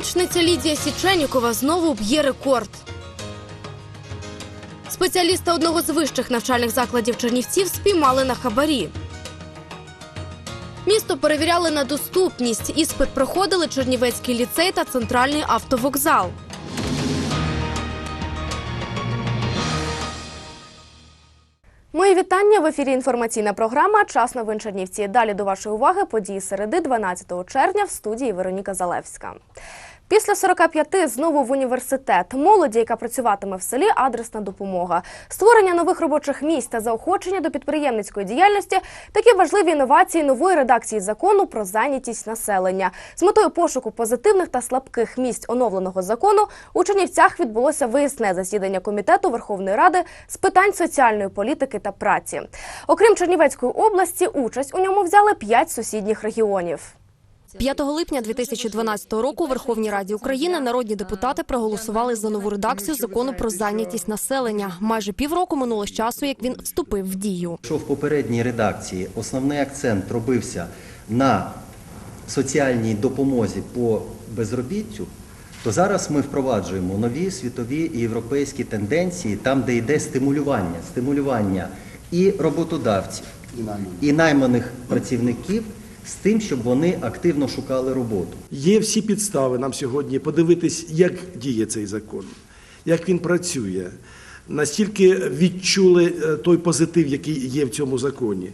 Лучниця Лідія Січенікова знову б'є рекорд. Спеціаліста одного з вищих навчальних закладів Чернівців спіймали на хабарі. Місто перевіряли на доступність. Іспит проходили Чернівецький ліцей та центральний автовокзал. Мої вітання в ефірі. Інформаційна програма Час новин Чернівці. Далі до вашої уваги події середи 12 червня в студії Вероніка Залевська. Після 45 знову в університет. Молоді, яка працюватиме в селі, адресна допомога. Створення нових робочих місць та заохочення до підприємницької діяльності такі важливі інновації нової редакції закону про зайнятість населення. З метою пошуку позитивних та слабких місць оновленого закону у Чернівцях відбулося виясне засідання комітету Верховної Ради з питань соціальної політики та праці. Окрім Чернівецької області, участь у ньому взяли п'ять сусідніх регіонів. 5 липня 2012 року у Верховній Раді України народні депутати проголосували за нову редакцію закону про зайнятість населення. Майже півроку минуло з часу, як він вступив в дію. Якщо в попередній редакції основний акцент робився на соціальній допомозі по безробіттю, то зараз ми впроваджуємо нові світові і європейські тенденції, там, де йде стимулювання, стимулювання і роботодавців, і найманих працівників з тим, щоб вони активно шукали роботу. Є всі підстави нам сьогодні подивитись, як діє цей закон, як він працює, настільки відчули е, той позитив, який є в цьому законі,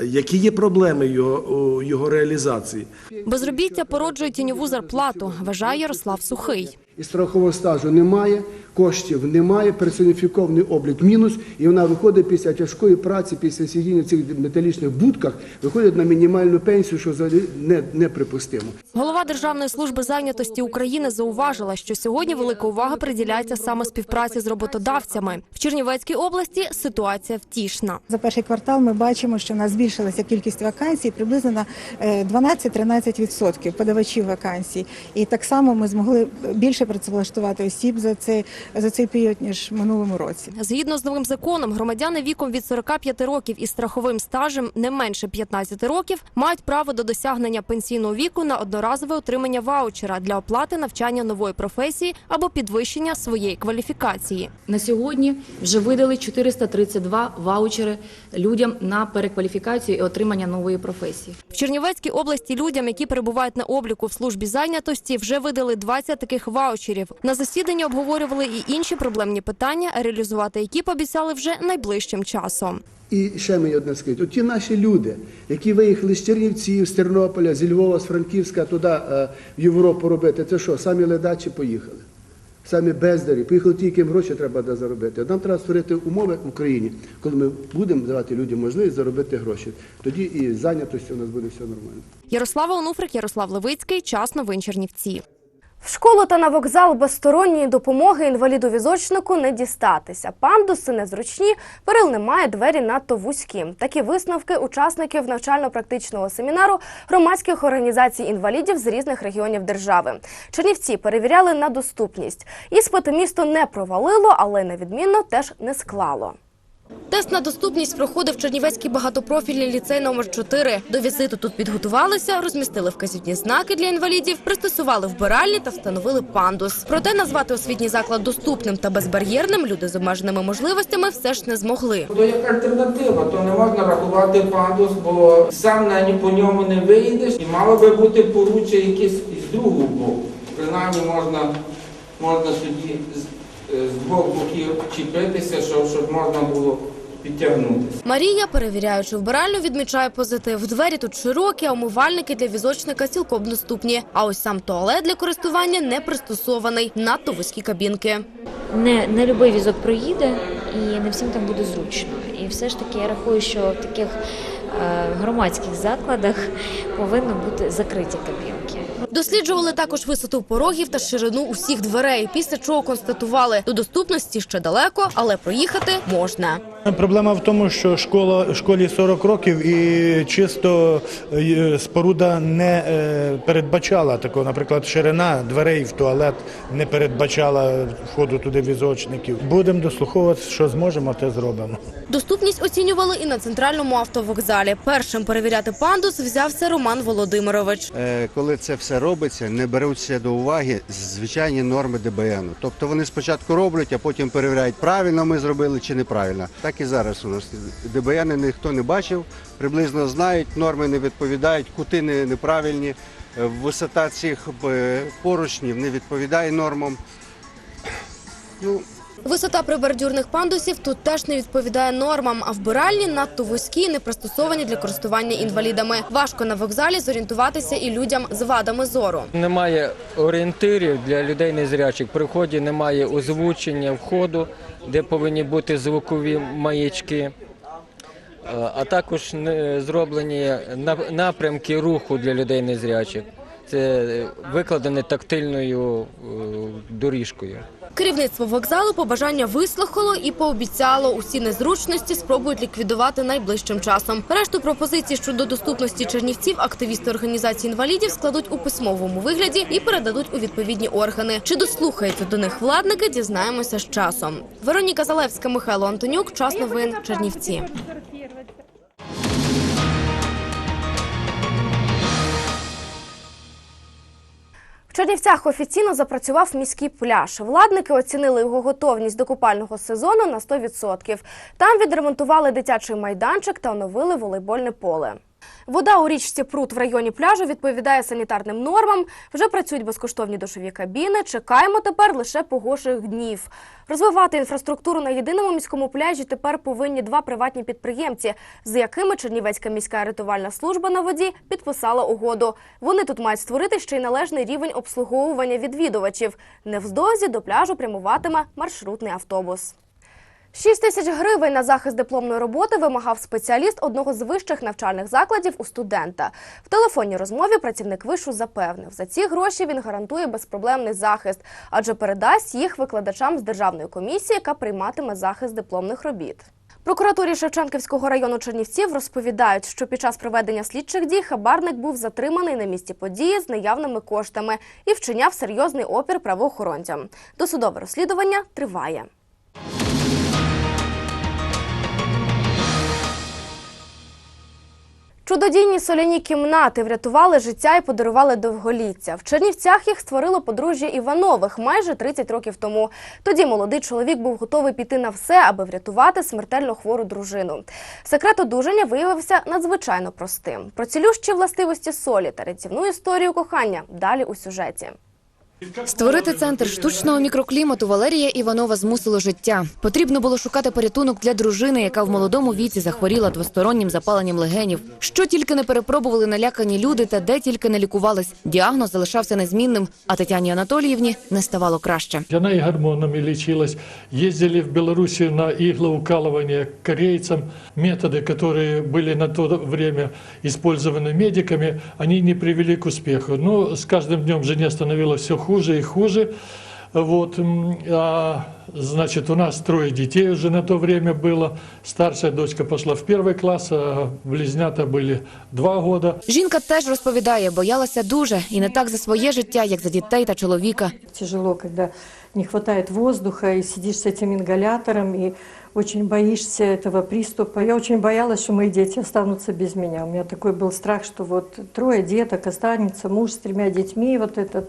е, які є проблеми його, у його реалізації. Безробіття породжує тіньову зарплату, вважає Ярослав Сухий. І страхового стажу немає, коштів немає, персоніфікований облік мінус, і вона виходить після тяжкої праці, після сидіння в цих металічних будках, виходить на мінімальну пенсію, що взагалі не, неприпустимо. Голова Державної служби зайнятості України зауважила, що сьогодні велика увага приділяється саме співпраці з роботодавцями. В Чернівецькій області ситуація втішна. За перший квартал ми бачимо, що в нас збільшилася кількість вакансій приблизно на е, 12-13% подавачів вакансій. І так само ми змогли більше працевлаштувати осіб за цей, за цей період, ніж в минулому році. Згідно з новим законом, громадяни віком від 45 років із страховим стажем не менше 15 років мають право до досягнення пенсійного віку на одноразове отримання ваучера для оплати навчання нової професії або підвищення своєї кваліфікації. На сьогодні вже видали 432 ваучери людям на перекваліфікацію і отримання нової професії. В Чернівецькій області людям, які перебувають на обліку в службі зайнятості, вже видали 20 таких ваучерів. На засіданні обговорювали і інші проблемні питання, реалізувати які пообіцяли вже найближчим часом. І ще мені одне от ті наші люди, які виїхали з Чернівців, з Тернополя, зі Львова, з Франківська туди е, в Європу робити, це що, самі ледачі поїхали? Самі бездарі, поїхали ті, яким гроші треба заробити. Нам треба створити умови в Україні, коли ми будемо давати людям можливість заробити гроші. Тоді і з зайнятостю у нас буде все нормально. Ярослава Онуфрик, Ярослав Левицький. Час новин Чернівці. В школу та на вокзал без сторонньої допомоги інваліду візочнику не дістатися. Пандуси незручні, перил немає, двері надто вузькі. Такі висновки учасників навчально-практичного семінару громадських організацій інвалідів з різних регіонів держави. Чернівці перевіряли на доступність. Іспити місто не провалило, але невідмінно теж не склало. Тест на доступність проходив Чернівецький багатопрофільний ліцей номер 4 До візиту тут підготувалися, розмістили вказівні знаки для інвалідів, пристосували вбиральні та встановили пандус. Проте назвати освітній заклад доступним та безбар'єрним люди з обмеженими можливостями все ж не змогли. То як альтернатива, то не можна рахувати пандус, бо сам на ні по ньому не вийдеш, і мало би бути поруччя якесь із другого боку. Принаймні можна, можна тоді з, е, двох боків чіпитися, щоб, щоб можна було підтягнутися. Марія, перевіряючи вбиральню, відмічає позитив. Двері тут широкі, а умивальники для візочника цілком доступні. А ось сам туалет для користування не пристосований, надто вузькі кабінки. не, не любий візок проїде і не всім там буде зручно. І все ж таки я рахую, що в таких е, громадських закладах повинні бути закриті кабінки. Досліджували також висоту порогів та ширину усіх дверей, після чого констатували, до доступності ще далеко, але проїхати можна. Проблема в тому, що школа школі 40 років і чисто е, споруда не е, передбачала такого, наприклад, ширина дверей в туалет не передбачала входу туди візочників. Будемо дослуховуватися, що зможемо, те зробимо. Доступність оцінювали і на центральному автовокзалі. Першим перевіряти пандус взявся Роман Володимирович. Е, коли це все робиться, не беруться до уваги звичайні норми ДБН. Тобто вони спочатку роблять, а потім перевіряють, правильно ми зробили чи неправильно. Так і зараз у нас ДБН ніхто не бачив, приблизно знають, норми не відповідають, кути неправильні, е, висота цих е, поручнів не відповідає нормам. Ну, Висота прибордюрних пандусів тут теж не відповідає нормам, а вбиральні надто вузькі і не пристосовані для користування інвалідами. Важко на вокзалі зорієнтуватися і людям з вадами зору. Немає орієнтирів для людей незрячих. При вході немає озвучення входу, де повинні бути звукові маячки. А також зроблені на- напрямки руху для людей незрячих. Це викладені тактильною е, доріжкою. Керівництво вокзалу побажання вислухало і пообіцяло усі незручності спробують ліквідувати найближчим часом. Решту пропозицій щодо доступності чернівців активісти організації інвалідів складуть у письмовому вигляді і передадуть у відповідні органи. Чи дослухаються до них владники, дізнаємося з часом. Вероніка Залевська, Михайло Антонюк. Час новин Чернівці. Чернівцях офіційно запрацював міський пляж. Владники оцінили його готовність до купального сезону на 100%. Там відремонтували дитячий майданчик та оновили волейбольне поле. Вода у річці Прут в районі пляжу відповідає санітарним нормам. Вже працюють безкоштовні душові кабіни. Чекаємо тепер лише погожих днів. Розвивати інфраструктуру на єдиному міському пляжі тепер повинні два приватні підприємці, з якими Чернівецька міська рятувальна служба на воді підписала угоду. Вони тут мають створити ще й належний рівень обслуговування відвідувачів. Невздовзі до пляжу прямуватиме маршрутний автобус. 6 тисяч гривень на захист дипломної роботи вимагав спеціаліст одного з вищих навчальних закладів у студента. В телефонній розмові працівник вишу запевнив, за ці гроші він гарантує безпроблемний захист, адже передасть їх викладачам з державної комісії, яка прийматиме захист дипломних робіт. Прокуратурі Шевченківського району Чернівців розповідають, що під час проведення слідчих дій хабарник був затриманий на місці події з наявними коштами і вчиняв серйозний опір правоохоронцям. Досудове розслідування триває. Чудодійні соляні кімнати врятували життя і подарували довголіття. В Чернівцях їх створило подружжя Іванових майже 30 років тому. Тоді молодий чоловік був готовий піти на все, аби врятувати смертельно хвору дружину. Секрет одужання виявився надзвичайно простим. Про цілющі властивості солі та рятівну історію кохання далі у сюжеті. Створити центр штучного мікроклімату Валерія Іванова змусило життя. Потрібно було шукати порятунок для дружини, яка в молодому віці захворіла двостороннім запаленням легенів. Що тільки не перепробували налякані люди, та де тільки не лікувались. Діагноз залишався незмінним, а Тетяні Анатоліївні не ставало краще. Она и гормонами лечилась. Ездили в Белоруссию на иглоукалывание к корейцам. Методы, которые были на то время использованы медиками, они не привели к успеху. Но с каждым днем жене становилось все хуже и хуже. Вот, м, а, значит, у нас трое детей уже на то время было. Старшая дочка пошла в первый класс, а близнята были два года. Жінка теж розповідає, боялася дуже і не так за своє життя, як за дітей та чоловіка. Тяжело, когда не хватает воздуха и сидишь с этим ингалятором и очень боишься этого приступа. Я очень боялась, что мои дети останутся без меня. У меня такой был страх, что вот трое деток останется, муж с тремя детьми, вот этот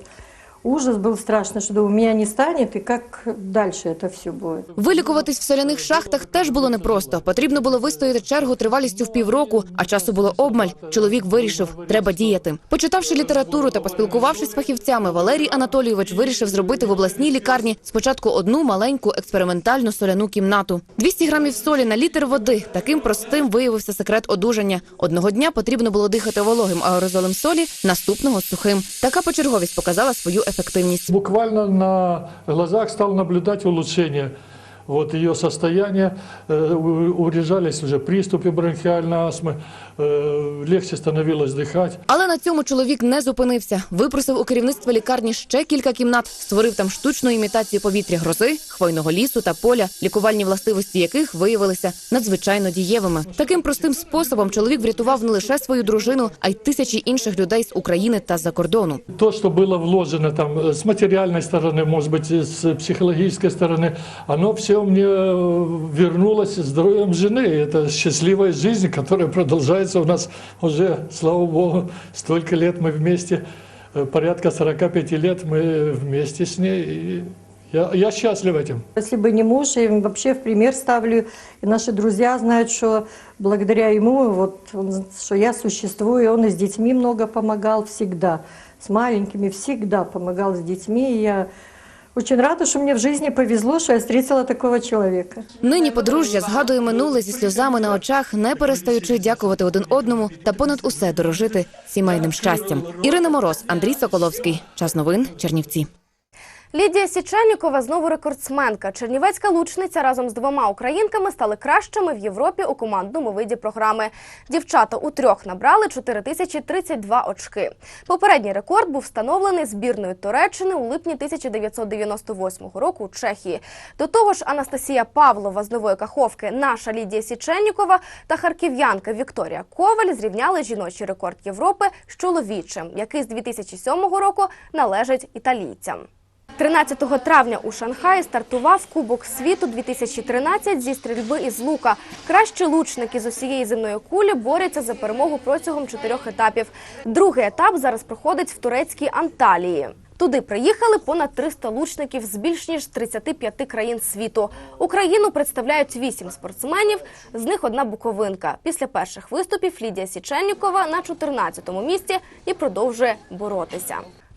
ужас был страшно, что у меня не станет, и как дальше это все будет. Вилікуватись в соляних шахтах теж було непросто. Потрібно було вистояти чергу тривалістю в півроку, а часу було обмаль. Чоловік вирішив, треба діяти. Почитавши літературу та поспілкувавшись з фахівцями, Валерій Анатолійович вирішив зробити в обласній лікарні спочатку одну маленьку експериментальну соляну кімнату. 200 грамів солі на літр води. Таким простим виявився секрет одужання. Одного дня потрібно було дихати вологим аерозолем солі, наступного сухим. Така почерговість показала свою ефективність. Буквально на глазах стал наблюдать улучшение вот ее состояния, Э, у- урежались уже приступы бронхиальной астмы, э, легче становилось дыхать. Але на цьому чоловік не зупинився. Випросив у керівництва лікарні ще кілька кімнат, створив там штучну імітацію повітря грози, хвойного лісу та поля, лікувальні властивості яких виявилися надзвичайно дієвими. Таким простим способом чоловік врятував не лише свою дружину, а й тисячі інших людей з України та з-за кордону. То, что было вложено там э, с материальной стороны, может быть, и с психологической стороны, оно все мне э, вернулось здоровьем жены. Это счастливая жизнь, которая продолжается у нас уже, слава богу, столько лет мы вместе. э, порядка 45 лет мы вместе с ней. И я, я счастлив этим. Если бы не муж, я им вообще в пример ставлю, и наши друзья знают, что благодаря ему, вот, он- что я существую, он и с детьми много помогал всегда, с маленькими всегда помогал с детьми, и я очень рада, що мені в жизни повезло, що я зустріла такого чоловіка. Нині подружжя згадує минуле зі сльозами на очах, не перестаючи дякувати один одному та понад усе дорожити сімейним щастям. Ірина Мороз, Андрій Соколовський. Час новин Чернівці. Лідія Січенікова знову рекордсменка. Чернівецька лучниця разом з двома українками стали кращими в Європі у командному виді програми. Дівчата у трьох набрали 4032 очки. Попередній рекорд був встановлений збірною Туреччини у липні 1998 року у Чехії. До того ж, Анастасія Павлова з нової каховки, наша Лідія Січенікова та харків'янка Вікторія Коваль зрівняли жіночий рекорд Європи з чоловічим, який з 2007 року належить італійцям. 13 травня у Шанхаї стартував Кубок світу 2013 зі стрільби із лука. Кращі лучники з усієї земної кулі борються за перемогу протягом чотирьох етапів. Другий етап зараз проходить в турецькій Анталії. Туди приїхали понад 300 лучників з більш ніж 35 країн світу. Україну представляють вісім спортсменів, з них одна буковинка. Після перших виступів Лідія Січеннікова на 14-му місці і продовжує боротися.